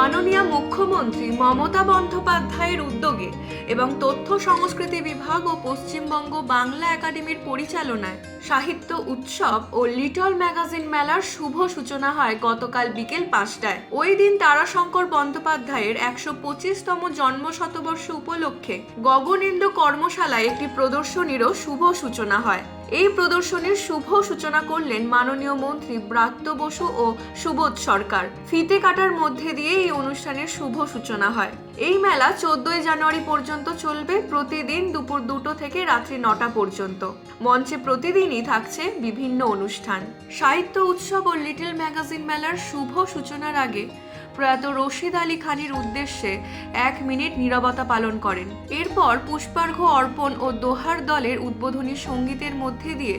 মাননীয় মুখ্যমন্ত্রী মমতা বন্দ্যোপাধ্যায়ের উদ্যোগে এবং তথ্য সংস্কৃতি বিভাগ ও পশ্চিমবঙ্গ বাংলা একাডেমির পরিচালনায় সাহিত্য উৎসব ও লিটল ম্যাগাজিন মেলার শুভ সূচনা হয় গতকাল বিকেল পাঁচটায়। ওই দিন তারাশঙ্কর বন্দ্যোপাধ্যায়ের একশো পঁচিশতম জন্ম শতবর্ষ উপলক্ষে গগনেন্দ্র কর্মশালায় একটি প্রদর্শনীরও শুভ সূচনা হয়। এই প্রদর্শনীর শুভ সূচনা করলেন মাননীয় মন্ত্রী ব্রাত্য বসু ও সুবোধ সরকার। ফিতে কাটার মধ্যে দিয়ে এই অনুষ্ঠানের শুভ সূচনা হয়। এই মেলা চোদ্দই জানুয়ারি পর্যন্ত চলবে প্রতিদিন দুপুর দুটো থেকে রাত্রি নটা পর্যন্ত। মঞ্চে প্রতিদিনই থাকছে বিভিন্ন অনুষ্ঠান। সাহিত্য উৎসব ও লিটল ম্যাগাজিন মেলার শুভ সূচনার আগে প্রয়াত রশিদ আলী খানের উদ্দেশ্যে এক মিনিট নীরবতা পালন করেন। এরপর পুষ্পার্ঘ অর্পণ ও দোহার দলের উদ্বোধনী সঙ্গীতের মধ্যে দিয়ে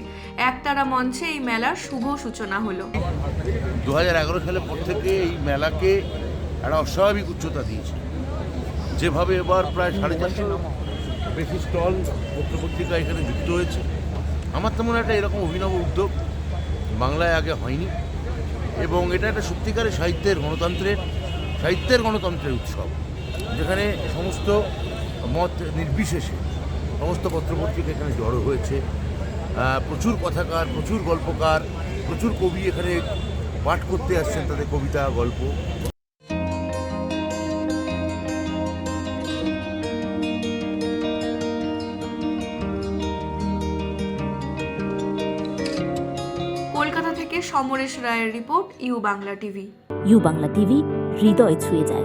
একতারা মঞ্চে এই মেলার শুভ সূচনা হলো। দু সালের পর থেকে এই মেলাকে একটা অস্বাভাবিক উচ্চতা দিয়েছে। যেভাবে এবার প্রায় সাড়ে চারশো বেশি স্টল, পত্রপত্রিকা এখানে যুক্ত হয়েছে। আমার তো মনে হয় একটা এরকম অভিনব উদ্যোগ বাংলায় আগে হয়নি। এবং এটা একটা সত্যিকারের সাহিত্যের গণতন্ত্রের সাহিত্যের গণতন্ত্রের উৎসব, যেখানে সমস্ত মত নির্বিশেষে সমস্ত পত্রপত্রিকা এখানে জড়ো হয়েছে। প্রচুর কথাকার প্রচুর গল্পকার প্রচুর কবি এখানে পাঠ করতে আসছেন তাদের কবিতা গল্প। কলকাতা থেকে সমরেশ রায়ের report U Bangla TV. U Bangla TV হৃদয় ছুঁয়ে যায়।